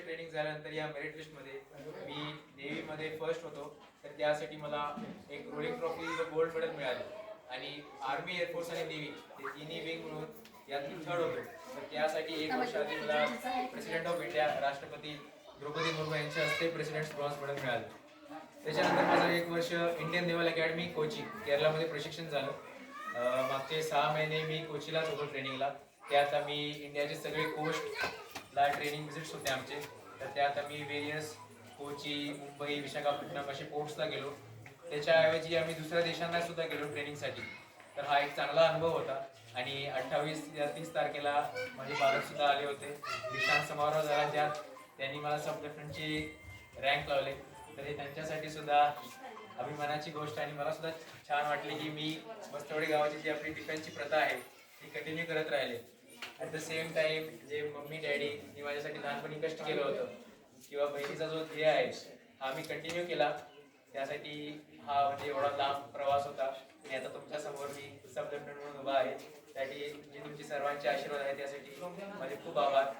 Training झाल्यानंतर या merit लिस्टमध्ये मी नेव्हीमध्ये फर्स्ट होतो. तर त्यासाठी मला एक रोलिंग ट्रॉफी गोल्ड मेडल मिळाले. आणि आर्मी एअरफोर्स आणि नेव्ही ते तिन्ही विंग मिळून यातून थर्ड होतो. तर त्यासाठी एक वर्ष आधी मला प्रेसिडेंट ऑफ इंडिया राष्ट्रपती द्रौपदी मुर्मू यांच्या हस्ते प्रेसिडेंट ब्रॉन्झ मेडल मिळालं. त्याच्यानंतर माझं एक वर्ष इंडियन नेव्हल अकॅडमी कोची केरळामध्ये प्रशिक्षण झालं. मागचे सहा महिने मी कोचीलाच होतो ट्रेनिंगला त्यात आम्ही इंडियाचे सगळे दहा ट्रेनिंग विजिट्स होते आमचे. तर त्यात आम्ही वेरियस कोची मुंबई विशाखापट्टणम असे पोर्ट्सला गेलो. त्याच्याऐवजी आम्ही दुसऱ्या देशांना सुद्धा गेलो ट्रेनिंगसाठी तर हा एक चांगला अनुभव होता. आणि अठ्ठावीस या तीस तारखेला माझे पालक सुद्धा आले होते. दीक्षांत समारोह झाला ज्यात त्यांनी मला सब डिफरंटचे रँक लावले. तर हे त्यांच्यासाठी सुद्धा अभिमानाची गोष्ट आणि मला सुद्धा छान वाटले की मी मस्तवडे गावाची जी आपली डिफेन्सची प्रथा आहे ती कंटिन्यू करत राहिले. ॲट द सेम टाइम जे मम्मी डॅडीनी माझ्यासाठी लहानपणी कष्ट केलं होतं किंवा बहिणीचा जो ध्येय आहे हा मी कंटिन्यू केला. त्यासाठी हा म्हणजे एवढा लांब प्रवास होता. आणि आता तुमच्यासमोर मी सब लेफ्टनंट म्हणून उभा आहे. त्यासाठी जे तुमचे सर्वांचे आशीर्वाद आहे. त्यासाठी माझे खूप आभार.